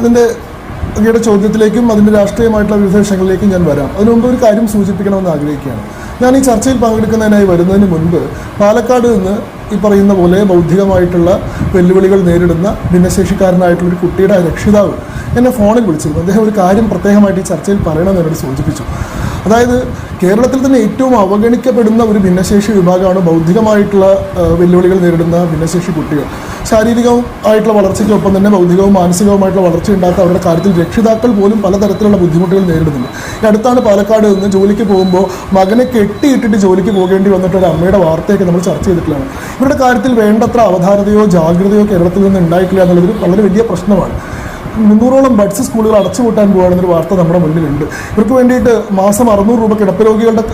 അതിന്റെ അങ്ങയുടെ ചോദ്യത്തിലേക്കും അതിന്റെ രാഷ്ട്രീയമായിട്ടുള്ള വിവിധ വിഷയങ്ങളിലേക്കും ഞാൻ വരാം. അതിനു മുമ്പ് ഒരു കാര്യം സൂചിപ്പിക്കണമെന്ന് ആഗ്രഹിക്കുകയാണ്. ഞാൻ ഈ ചർച്ചയിൽ പങ്കെടുക്കുന്നതിനായി വരുന്നതിന് മുൻപ് പാലക്കാട് നിന്ന് ഈ പറയുന്ന പോലെ ബൗദ്ധികമായിട്ടുള്ള വെല്ലുവിളികൾ നേരിടുന്ന ഭിന്നശേഷിക്കാരനായിട്ടുള്ള ഒരു കുട്ടിയുടെ രക്ഷിതാവ് എന്നെ ഫോണിൽ വിളിച്ചിരുന്നു. അദ്ദേഹം ഒരു കാര്യം പ്രത്യേകമായിട്ട് ഈ ചർച്ചയിൽ പറയണമെന്ന് എന്നോട് സൂചിപ്പിച്ചു. അതായത് കേരളത്തിൽ തന്നെ ഏറ്റവും അവഗണിക്കപ്പെടുന്ന ഒരു ഭിന്നശേഷി വിഭാഗമാണ് ബൗദ്ധികമായിട്ടുള്ള വെല്ലുവിളികൾ നേരിടുന്ന ഭിന്നശേഷി കുട്ടികൾ. ശാരീരികവും ആയിട്ടുള്ള വളർച്ചയ്ക്കൊപ്പം തന്നെ ബൗദ്ധികവും മാനസികവുമായിട്ടുള്ള വളർച്ച ഉണ്ടാത്ത അവരുടെ കാര്യത്തിൽ രക്ഷിതാക്കൾ പോലും പലതരത്തിലുള്ള ബുദ്ധിമുട്ടുകൾ നേരിടുന്നുണ്ട്. അടുത്താണ് പാലക്കാട് നിന്ന് ജോലിക്ക് പോകുമ്പോൾ മകനെ കെട്ടിയിട്ടിട്ട് ജോലിക്ക് പോകേണ്ടി വന്നിട്ട് ഒരു അമ്മയുടെ വാർത്തയൊക്കെ നമ്മൾ ചർച്ച ചെയ്തിട്ടുള്ളതാണ്. ഇവരുടെ കാര്യത്തിൽ വേണ്ടത്ര അവധാനതയോ ജാഗ്രതയോ കേരളത്തിൽ നിന്ന് ഉണ്ടായിട്ടില്ല എന്നുള്ളതൊരു വളരെ വലിയ പ്രശ്നമാണ്. മുന്നൂറോളം ബഡ്സ് സ്കൂളുകൾ അടച്ചുപൂട്ടാൻ പോകുകയാണെന്നൊരു വാർത്ത നമ്മുടെ മുന്നിലുണ്ട്. ഇവർക്ക് വേണ്ടിയിട്ട് മാസം അറുന്നൂറ് രൂപ കിടപ്പ് രോഗികളുടെ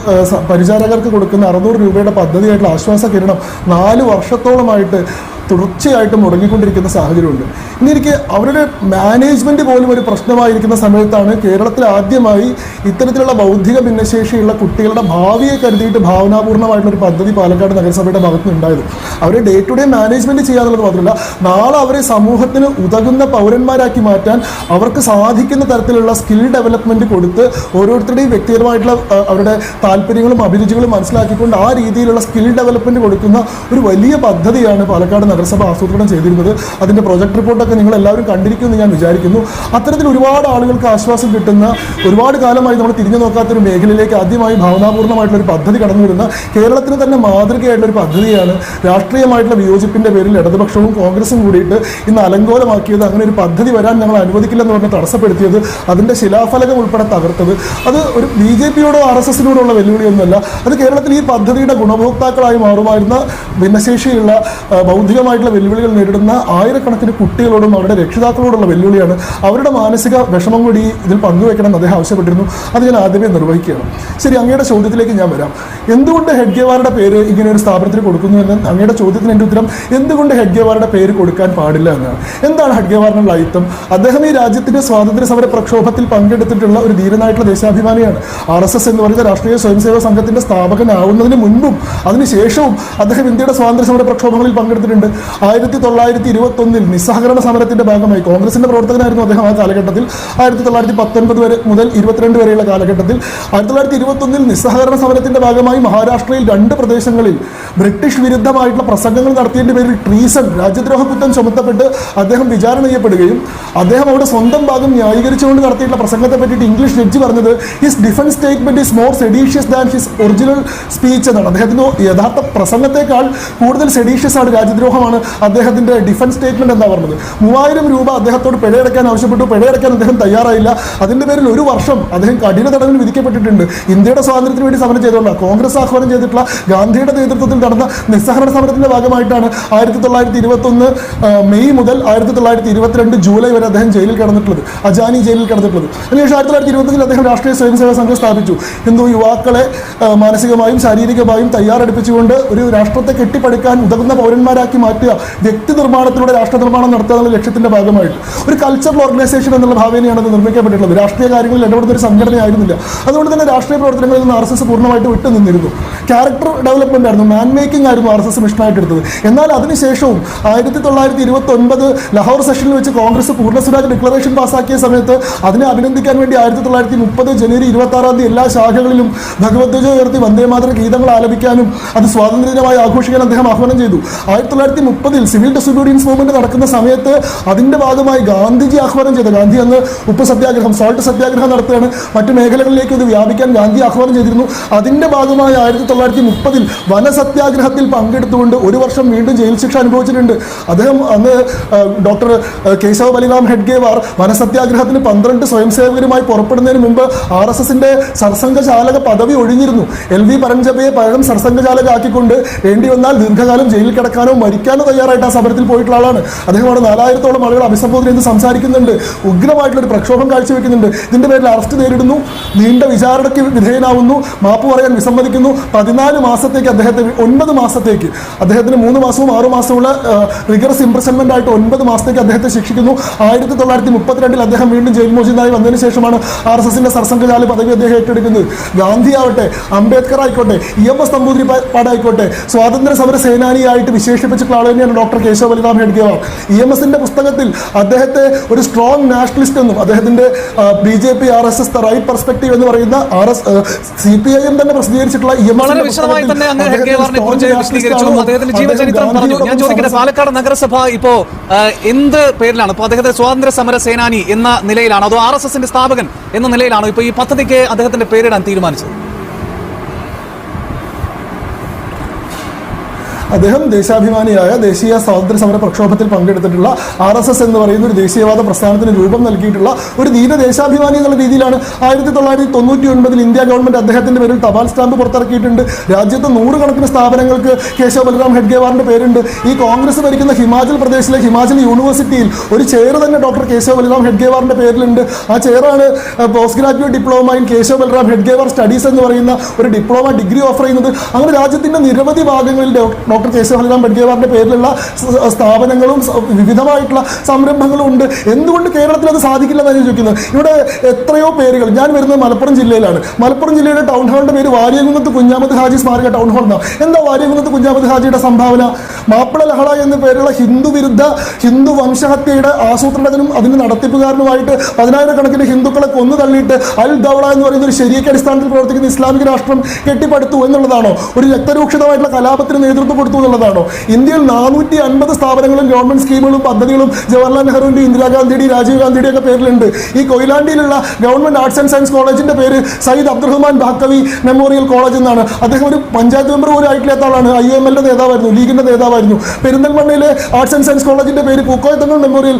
പരിചാരകർക്ക് കൊടുക്കുന്ന അറുന്നൂറ് രൂപയുടെ പദ്ധതിയായിട്ടുള്ള ആശ്വാസ കിരണം നാല് വർഷത്തോളമായിട്ട് തുടർച്ചയായിട്ട് മുടങ്ങിക്കൊണ്ടിരിക്കുന്ന സാഹചര്യമുണ്ട്. ഇനി എനിക്ക് അവരുടെ മാനേജ്മെന്റ് പോലും ഒരു പ്രശ്നമായിരിക്കുന്ന സമയത്താണ് കേരളത്തിൽ ആദ്യമായി ഇത്തരത്തിലുള്ള ബൗദ്ധിക ഭിന്നശേഷിയുള്ള കുട്ടികളുടെ ഭാവിയെ കരുതിയിട്ട് ഭാവനാപൂർണമായിട്ടുള്ള ഒരു പദ്ധതി പാലക്കാട് നഗരസഭയുടെ ഭാഗത്ത് ഉണ്ടായത് അവരെ ഡേ ടു ഡേ മാനേജ്മെന്റ് ചെയ്യാന്നുള്ളത് മാത്രമല്ല നാളെ അവരെ സമൂഹത്തിന് ഉതകുന്ന പൗരന്മാരാക്കി മാറ്റാൻ അവർക്ക് സാധിക്കുന്ന തരത്തിലുള്ള സ്കിൽ ഡെവലപ്മെന്റ് കൊടുത്ത് ഓരോരുത്തരുടെയും വ്യക്തിപരമായിട്ടുള്ള അവരുടെ താല്പര്യങ്ങളും അഭിരുചികളും മനസ്സിലാക്കിക്കൊണ്ട് ആ രീതിയിലുള്ള സ്കിൽ ഡെവലപ്മെന്റ് കൊടുക്കുന്ന ഒരു വലിയ പദ്ധതിയാണ് പാലക്കാട് നഗരസഭ ആസൂത്രണം ചെയ്തിരുന്നത്. അതിന്റെ പ്രൊജക്ട് റിപ്പോർട്ടൊക്കെ നിങ്ങൾ എല്ലാവരും കണ്ടിരിക്കുമെന്ന് ഞാൻ വിചാരിക്കുന്നു. അത്തരത്തിൽ ഒരുപാട് ആളുകൾക്ക് ആശ്വാസം കിട്ടുന്ന ഒരുപാട് കാലമായി നമ്മൾ തിരിഞ്ഞു നോക്കാത്തൊരു മേഖലയിലേക്ക് ആദ്യമായി ഭാവനാപൂർണമായിട്ടുള്ള ഒരു പദ്ധതി കടന്നു വരുന്ന കേരളത്തിന് തന്നെ മാതൃകയായിട്ടുള്ള ഒരു പദ്ധതിയാണ് രാഷ്ട്രീയമായിട്ടുള്ള വിയോജിപ്പിന്റെ പേരിൽ ഇടതുപക്ഷവും കോൺഗ്രസും കൂടിയിട്ട് ഇന്ന് അലങ്കോലമാക്കിയത്. അങ്ങനെ ഒരു പദ്ധതി വരാൻ ഞങ്ങൾ അനുവദിക്കില്ലെന്ന് പറഞ്ഞ് തടസ്സപ്പെടുത്തിയത് അതിന്റെ ശിലാഫലകം ഉൾപ്പെടെ തകർത്തത്. അത് ഒരു ബി ജെ പിയോടോ ആർ എസ് എസിനോടോ ഉള്ള വെല്ലുവിളിയൊന്നുമല്ല. അത് കേരളത്തിൽ ഈ പദ്ധതിയുടെ ഗുണഭോക്താക്കളായി മാറുമായിരുന്ന ഭിന്നശേഷിയുള്ള ആ, ബൗദ്ധികമായിട്ടുള്ള വെല്ലുവിളികൾ നേരിടുന്ന ആയിരക്കണക്കിന് കുട്ടികളോടും അവരുടെ രക്ഷിതാക്കളോടുള്ള വെല്ലുവിളിയാണ് അവരുടെ മാനസിക വിഷമം കൂടി ഇതിൽ പങ്കുവെക്കണം എന്ന് അദ്ദേഹം ആവശ്യപ്പെട്ടിരുന്നു. അത് ഞാൻ ആദ്യമേ നിർവഹിക്കുകയാണ്. ശരി അങ്ങയുടെ ചോദ്യത്തിലേക്ക് ഞാൻ വരാം. എന്തുകൊണ്ട് ഹെഡ്ഗേവാറുടെ പേര് ഇങ്ങനെ ഒരു സ്ഥാപനത്തിന് കൊടുക്കുന്നു എന്ന് അങ്ങയുടെ ചോദ്യത്തിന് എന്റെ ഉത്തരം എന്തുകൊണ്ട് ഹെഡ്ഗേവാറുടെ പേര് കൊടുക്കാൻ പാടില്ല എന്നാണ് എന്താണ് ഹെഡ്ഗേവാറിനുള്ള അയിത്തം? അദ്ദേഹം ഈ രാജ്യത്തിന്റെ സ്വാതന്ത്ര്യ സമര പ്രക്ഷോഭത്തിൽ പങ്കെടുത്തിട്ടുള്ള ഒരു ധീരനായിട്ടുള്ള ദേശാഭിമാനിയാണ്. ആർ എസ് എസ് എന്ന് പറയുന്ന രാഷ്ട്രീയ സ്വയംസേവക സംഘത്തിന്റെ സ്ഥാപകനാവുന്നതിന് മുൻപും അതിനുശേഷവും അദ്ദേഹം ഇന്ത്യയുടെ സ്വാതന്ത്ര്യ സമര പ്രക്ഷോഭങ്ങളിൽ പങ്കെടുത്തിട്ടുണ്ട്. ആയിരത്തി തൊള്ളായിരത്തി ഇരുപത്തി ഒന്നിൽ നിസ്സഹകരണ സമരത്തിന്റെ ഭാഗമായി കോൺഗ്രസിന്റെ പ്രവർത്തകനായിരുന്നു അദ്ദേഹം ആ കാലഘട്ടത്തിൽ. ആയിരത്തി തൊള്ളായിരത്തി പത്തൊൻപത് വരെ മുതൽ ഇരുപത്തിരണ്ട് വരെയുള്ള കാലഘട്ടത്തിൽ ആയിരത്തി തൊള്ളായിരത്തി ഇരുപത്തി ഒന്നിൽ നിസ്സഹകരണ സമരത്തിന്റെ ഭാഗമായി മഹാരാഷ്ട്രയിൽ രണ്ട് പ്രദേശങ്ങളിൽ ബ്രിട്ടീഷ് വിരുദ്ധമായിട്ടുള്ള പ്രസംഗങ്ങൾ നടത്തിയതിന്റെ പേരിൽ ട്രീസൺ രാജ്യദ്രോഹ കുറ്റം ചുമത്തപ്പെട്ട് അദ്ദേഹം വിചാരണ ചെയ്യപ്പെടുകയും അദ്ദേഹം അവിടെ സ്വന്തം ഭാഗം ന്യായീകരിച്ചുകൊണ്ട് നടത്തിയിട്ടുള്ള പ്രസംഗത്തെ പറ്റിയിട്ട് ഇംഗ്ലീഷ് ജഡ്ജി പറഞ്ഞത് his defence statement is more seditious than his original speech എന്നാണ്. അദ്ദേഹത്തിന്റെ യഥാർത്ഥ പ്രസംഗത്തെക്കാൾ കൂടുതൽ സെഡീഷ്യസ് ആണ് രാജ്യദ്രോഹമാണ് അദ്ദേഹത്തിന്റെ ഡിഫൻസ് സ്റ്റേറ്റ്മെന്റ് എന്താ പറഞ്ഞത്. മൂവായിരം രൂപ അദ്ദേഹത്തോട് പിഴയടക്കാൻ ആവശ്യപ്പെട്ടു. പിഴയടക്കാൻ അദ്ദേഹം തയ്യാറായില്ല. അതിന്റെ പേരിൽ ഒരു വർഷം അദ്ദേഹം കഠിന തടവിൽ വിധിക്കപ്പെട്ടിട്ടുണ്ട്. ഇന്ത്യയുടെ സ്വാതന്ത്ര്യത്തിന് വേണ്ടി സമരം ചെയ്തുകൊണ്ടാണ്. കോൺഗ്രസ് ആഹ്വാനം ചെയ്തിട്ടുള്ള ഗാന്ധിയുടെ നേതൃത്വത്തിൽ നടന്ന നിസ്സഹകരണ സമരത്തിന്റെ ഭാഗമായിട്ടാണ് ആയിരത്തി തൊള്ളായിരത്തി ഇരുപത്തി ഒന്ന് മെയ് മുതൽ ആയിരത്തി തൊള്ളായിരത്തി ഇരുപത്തിരണ്ട് ജൂലൈ വരെ അദ്ദേഹം ജയിലിൽ കിടന്നിട്ടുള്ളത് അജാനി ജയിലിൽ കിടന്നിട്ടുള്ളത്. അതിനുശേഷം ആയിരത്തി തൊള്ളായിരത്തി ഇരുപത്തിൽ അദ്ദേഹം രാഷ്ട്രീയ സ്വയംസേവക സംഘം സ്ഥാപിച്ചു. ഹിന്ദു യുവാക്കളെ മാനസികമായും ശാരീരികമായും തയ്യാറെടുപ്പിച്ചുകൊണ്ട് ഒരു രാഷ്ട്രത്തെ കെട്ടിപ്പടുക്കാൻ ഉതകുന്ന പൗരന്മാരാക്കി മാറ്റുക വ്യക്തി നിർമ്മാണത്തിലൂടെ രാഷ്ട്ര നിർമ്മാണം നടത്തുക എന്നുള്ള ലക്ഷ്യത്തിന്റെ ഭാഗമായിട്ട്. ഒരു കൾച്ചറൽ ഓർഗനൈസേഷൻ എന്നുള്ള ഭാവനയാണ് അത് നിർമ്മിക്കപ്പെട്ടിട്ടുള്ളത്. രാഷ്ട്രീയ കാര്യങ്ങളിൽ ഇടപെടുന്ന ഒരു സംഘടനയായിരുന്നില്ല. അതുകൊണ്ട് തന്നെ രാഷ്ട്രീയ പ്രവർത്തനങ്ങളിൽ നിന്ന് ആർ എസ് എസ് പൂർണമായിട്ട് വിട്ടു നിന്നിരുന്നു ക്യാരക്ടർ ഡെവലപ്മെന്റ് ആയിരുന്നു. മാൻ മേക്കിംഗ് ആയിരുന്നു ആർ എസ് എസ് മിഷനായിട്ട് എടുത്തത്. എന്നാൽ അതിനുശേഷവും ആയിരത്തി തൊള്ളായിരത്തി ഇരുപത്തി ഒൻപത് ലഹോർ സെഷനിൽ വെച്ച് കോൺഗ്രസ് പൂർണ സ്വരാജ് ഡിക്ലറേഷൻ പാസ്സാക്കിയ സമയത്ത് അതിനെ അഭിനന്ദിക്കാൻ വേണ്ടി ആയിരത്തി തൊള്ളായിരത്തി മുപ്പത് ജനുവരി ഇരുപത്തി ആറാം തീയതി എല്ലാ ശാഖകളിലും ഭഗവത്ഗീത ഉയർത്തി വന്ദേമാതര ഗീതങ്ങൾ ആലപിക്കാനും അത് സ്വാതന്ത്ര്യ ദിനമായി ആഘോഷിക്കാൻ അദ്ദേഹം ആഹ്വാനം ചെയ്തു. ആയിരത്തി തൊള്ളായിരത്തി മുപ്പതിൽ സിവിൽ ഡിസൊബീഡിയൻസ് മൂവ്മെന്റ് നടക്കുന്ന സമയത്ത് അതിന്റെ ഭാഗമായി ഗാന്ധിജി ആഹ്വാനം ചെയ്ത ഗാന്ധി അന്ന് ഉപ്പ് സത്യാഗ്രഹം സോൾട്ട് സത്യാഗ്രഹം നടത്തുകയാണ്. മറ്റു മേഖലകളിലേക്ക് ഇത് വ്യാപിക്കാൻ ഗാന്ധി ആഹ്വാനം ചെയ്തിരുന്നു. അതിന്റെ ഭാഗമായി ആയിരത്തി തൊള്ളായിരത്തി മുപ്പതിൽ വനസത്യാഗ്രഹത്തിൽ പങ്കെടുത്തുകൊണ്ട് ഒരു വർഷം വീണ്ടും ജയിൽ ശിക്ഷ അനുഭവിച്ചിട്ടുണ്ട്. അദ്ദേഹം അന്ന് ഡോക്ടർ കേശവ ബലിറാം ഹെഡ്ഗേവാർ വനസത്യാഗ്രഹത്തിന് പന്ത്രണ്ട് സ്വയംസേവകരുമായി പുറപ്പെടുന്നതിന് മുമ്പ് ആർ എസ് എസിന്റെ സർസംഘചാലക പദവി ഒഴിഞ്ഞിരുന്നു. എൽ വി പരഞ്ചബയെ പകരം സർസംഘചാലകാക്കിക്കൊണ്ട് വേണ്ടി വന്നാൽ ദീർഘകാലം ജയിലിൽ കിടക്കാനോ മരിക്കാനോ തയ്യാറായിട്ട് ആ സമരത്തിൽ പോയിട്ടുള്ള ആളാണ്. അദ്ദേഹം അവിടെ നാലായിരത്തോളം ആളുകൾ അഭിസംബോധന ചെയ്ത് സംസാരിക്കുന്നുണ്ട്. ഉഗ്രമായിട്ടുള്ള ഒരു പ്രക്ഷോഭം കാഴ്ചവെക്കുന്നുണ്ട്. ഇതിന്റെ പേരിൽ അറസ്റ്റ് നേരിടുന്നു. നീണ്ട വിചാരണയ്ക്ക് വിധേയനാവുന്നു. മാപ്പ് പറയാൻ വിസമ്മതിക്കുന്നു പതിനാല് മാസത്തേക്ക് അദ്ദേഹത്തെ ഒൻപത് മാസത്തേക്ക്. അദ്ദേഹത്തിന് മൂന്ന് മാസവും ആറു മാസമുള്ള റിഗറസ് ഇംപ്രസൺമെന്റ് ആയിട്ട് ഒൻപത് മാസത്തേക്ക് അദ്ദേഹത്തെ ശിക്ഷിക്കുന്നു. ആയിരത്തി തൊള്ളായിരത്തി മുപ്പത്തിരണ്ടിൽ അദ്ദേഹം വീണ്ടും ജയിൽ മോചിതനായി വന്നതിന് ശേഷമാണ് ആർ എസ് എസിന്റെ സർസംഘചാല പദവി അദ്ദേഹം ഏറ്റെടുക്കുന്നത്. ഗാന്ധി ആവട്ടെ അംബേദ്കർ ആയിക്കോട്ടെ ഇ എം എസ് നമ്പൂതിരിപ്പാടായിക്കോട്ടെ സ്വാതന്ത്ര്യ സമര സേനാനിയായിട്ട് വിശേഷിപ്പിച്ചിട്ടുള്ള ആൾ തന്നെയാണ് doctor Keshava Baliram Hedgewar E M എസിന്റെ പുസ്തകത്തിൽ അദ്ദേഹത്തെ ഒരു സ്ട്രോങ് നാഷണലിസ്റ്റ് എന്നും അദ്ദേഹത്തിന്റെ B J P R S S right perspective എന്ന് പറയുന്ന R S C P I M തന്നെ പ്രസിദ്ധീകരിച്ചിട്ടുള്ള വളരെ വിശദമായി തന്നെ അങ്ങ് കുറിച്ച് വിശദീകരിച്ചു. അദ്ദേഹത്തിന്റെ ജീവചരിത്രം പറഞ്ഞു. ഞാൻ ചോദിക്കട്ടെ പാലക്കാട് നഗരസഭ ഇപ്പോ എന്ത് പേരിലാണ്? ഇപ്പൊ അദ്ദേഹത്തെ സ്വാതന്ത്ര്യ സമര സേനാനി എന്ന നിലയിലാണോ. അതോ ആർ എസ് എസിന്റെ സ്ഥാപകൻ എന്ന നിലയിലാണോ ഇപ്പൊ ഈ പദ്ധതിക്ക് അദ്ദേഹത്തിന്റെ പേരിടാൻ തീരുമാനിച്ചത്? അദ്ദേഹം ദേശാഭിമാനിയായ ദേശീയ സ്വാതന്ത്ര്യ സമര പ്രക്ഷോഭത്തിൽ പങ്കെടുത്തിട്ടുള്ള ആർ എസ് എസ് എന്ന് പറയുന്ന ഒരു ദേശീയവാദ പ്രസ്ഥാനത്തിന് രൂപം നൽകിയിട്ടുള്ള ഒരു ധീര ദേശാഭിമാനി എന്നുള്ള രീതിയിലാണ് ആയിരത്തി തൊള്ളായിരത്തി തൊണ്ണൂറ്റി ഒൻപതിൽ ഇന്ത്യ ഗവൺമെന്റ് അദ്ദേഹത്തിന്റെ പേരിൽ തപാൽ സ്റ്റാമ്പ് പുറത്തിറക്കിയിട്ടുണ്ട്. രാജ്യത്ത് നൂറുകണക്കിന് സ്ഥാപനങ്ങൾക്ക് കേശവ ബലറാം ഹെഡ്ഗേവാറിന്റെ പേരുണ്ട്. ഈ കോൺഗ്രസ് ഭരിക്കുന്ന ഹിമാചൽ പ്രദേശിലെ ഹിമാചൽ യൂണിവേഴ്സിറ്റിയിൽ ഒരു ചെയർ തന്നെ ഡോക്ടർ കേശവ ബലറാം ഹെഡ്ഗേവാറിന്റെ പേരിലുണ്ട്. ആ ചെയറാണ് post graduate diploma in Keshava Balaram Hedgewar studies എന്ന് പറയുന്ന ഒരു ഡിപ്ലോമ ഡിഗ്രി ഓഫർ ചെയ്യുന്നത്. അങ്ങനെ രാജ്യത്തിന്റെ നിരവധി ഭാഗങ്ങളിൽ ഡോ- കെ സി ഹലിറാം പെട്ടിയവാറിന്റെ പേരിലുള്ള സ്ഥാപനങ്ങളും വിവിധമായിട്ടുള്ള സംരംഭങ്ങളും ഉണ്ട്. എന്തുകൊണ്ട് കേരളത്തിൽ അത് സാധിക്കില്ല എന്നാണ് ചോദിക്കുന്നത്? ഇവിടെ എത്രയോ പേരുകൾ ഞാൻ വരുന്നത് മലപ്പുറം ജില്ലയിലാണ്. മലപ്പുറം ജില്ലയിലെ ടൗൺ ഹാളിന്റെ പേര് വാര്യകുന്നത്ത് കുഞ്ഞാമത് ഹാജി സ്മാരക ടൗൺ ഹാൾ എന്നാണ്. എന്താ വാര്യകുന്നത്ത് കുഞ്ഞാമത് ഹാജിയുടെ സംഭാവന? മാപ്പിള ലഹള എന്ന പേരുള്ള ഹിന്ദു വിരുദ്ധ ഹിന്ദു വംശഹത്യയുടെ ആസൂത്രണത്തിനും അതിന്റെ നടത്തിപ്പുകാരനുമായിട്ട് പതിനായിരക്കണക്കിന് ഹിന്ദുക്കളെ കൊന്നു തള്ളിയിട്ട് അൽ ദൗള എന്ന് പറയുന്ന ഒരു ശരിയൊക്കെ അടിസ്ഥാനത്തിൽ പ്രവർത്തിക്കുന്ന ഇസ്ലാമിക രാഷ്ട്രം കെട്ടിപ്പടുത്തു എന്നുള്ളതാണോ? ഒരു രക്തരൂക്ഷിതമായിട്ടുള്ള കലാപത്തിന് നേതൃത്വം കൊടുത്തു എന്നുള്ളതാണോ? ഇന്ത്യയിൽ നാനൂറ്റി അൻപത് സ്ഥാപനങ്ങളും ഗവൺമെന്റ് സ്കീമുകളും പദ്ധതികളും ജവഹർലാൽ നെഹ്റുവിന്റെ ഇന്ദിരാഗാന്ധിയുടെ രാജീവ് ഗാന്ധിയുടെ ഒക്കെ പേരിലുണ്ട്. ഈ കൊയിലാണ്ടിയിലുള്ള ഗവൺമെന്റ് ആർട്സ് ആൻഡ് സയൻസ് കോളേജിന്റെ പേര് സയ്യിദ് അബ്ദുറഹ്മാൻ ബാക്കവി മെമ്മോറിയൽ കോളേജ് എന്നാണ്. അദ്ദേഹം ഒരു പഞ്ചായത്ത് മെമ്പർ പോലും ആയിട്ടില്ലാത്ത ആളാണ്. ഐ എം എല്ലിന്റെ നേതാവായിരുന്നു ലീഗിന്റെ നേതാവായിരുന്നു. പെരിന്തൽമണ്ണയിലെ ആർട്സ് ആൻഡ് സയൻസ് കോളേജിന്റെ പേര് Pookoyathangal memorial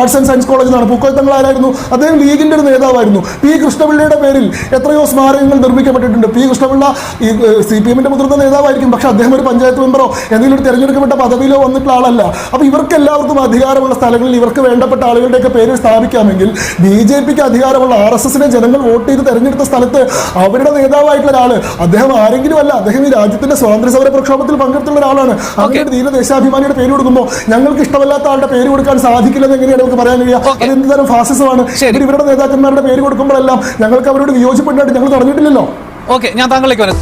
arts and science college എന്നാണ്. പൂക്കോയത്തങ്ങൾ ആരായിരുന്നു? അദ്ദേഹം ലീഗിന്റെ ഒരു നേതാവായിരുന്നു. പി കൃഷ്ണപിള്ളയുടെ പേരിൽ എത്രയോ സ്മാരകങ്ങൾ നിർമ്മിക്കപ്പെട്ടിട്ടുണ്ട്. പി കൃഷ്ണപിള്ള സി പി എമ്മിന്റെ മുതിർന്ന നേതാവായിരിക്കും. പക്ഷെ അദ്ദേഹം ഒരു പഞ്ചായത്ത് മെമ്പറോ എന്തെങ്കിലും ഒരു തിരഞ്ഞെടുക്കപ്പെട്ട പദവിയിലോ വന്നിട്ടുള്ള ആളല്ല. അപ്പോൾ ഇവർക്ക് എല്ലാവർക്കും അധികാരമുള്ള സ്ഥലങ്ങളിൽ ഇവർക്ക് വേണ്ടപ്പെട്ട ആളുകളുടെയൊക്കെ പേര് സ്ഥാപിക്കാമെങ്കിൽ ബി ജെ പിക്ക് അധികാരമുള്ള ആർ എസ് എസിനെ ജനങ്ങൾ വോട്ട് ചെയ്ത് തെരഞ്ഞെടുത്ത സ്ഥലത്ത് അവരുടെ നേതാവായിട്ടുള്ള ഒരാൾ അദ്ദേഹം ആരെങ്കിലും അല്ല അദ്ദേഹം ഈ രാജ്യത്തിന്റെ സ്വാതന്ത്ര്യ സമര പ്രക്ഷോഭത്തിൽ പങ്കെടുത്തുള്ള ഒരാളാണ്. അങ്ങനെ ഒരു ധീര ദേശാഭിമാനിയുടെ പേര് കൊടുക്കുമ്പോൾ ഞങ്ങൾക്ക് ഇഷ്ടമല്ലാത്ത ആളുടെ പേര് കൊടുക്കാൻ സാധിക്കില്ലെന്ന് എങ്ങനെയാണ് നമുക്ക് പറയാൻ കഴിയുക. അത് എന്ത് തരം ഫാസിസമാണ് ഇവരുടെ നേതാക്കന്മാരുടെ പേര് കൊടുക്കുമ്പോഴെല്ലാം ഞങ്ങൾക്ക് അവരോട് വിയോജിപ്പുണ്ടായിട്ട് ഞങ്ങൾ തുടങ്ങിയിട്ടില്ലല്ലോ. ഓക്കെ ഞാൻ താങ്കളിലേക്ക് വരാം.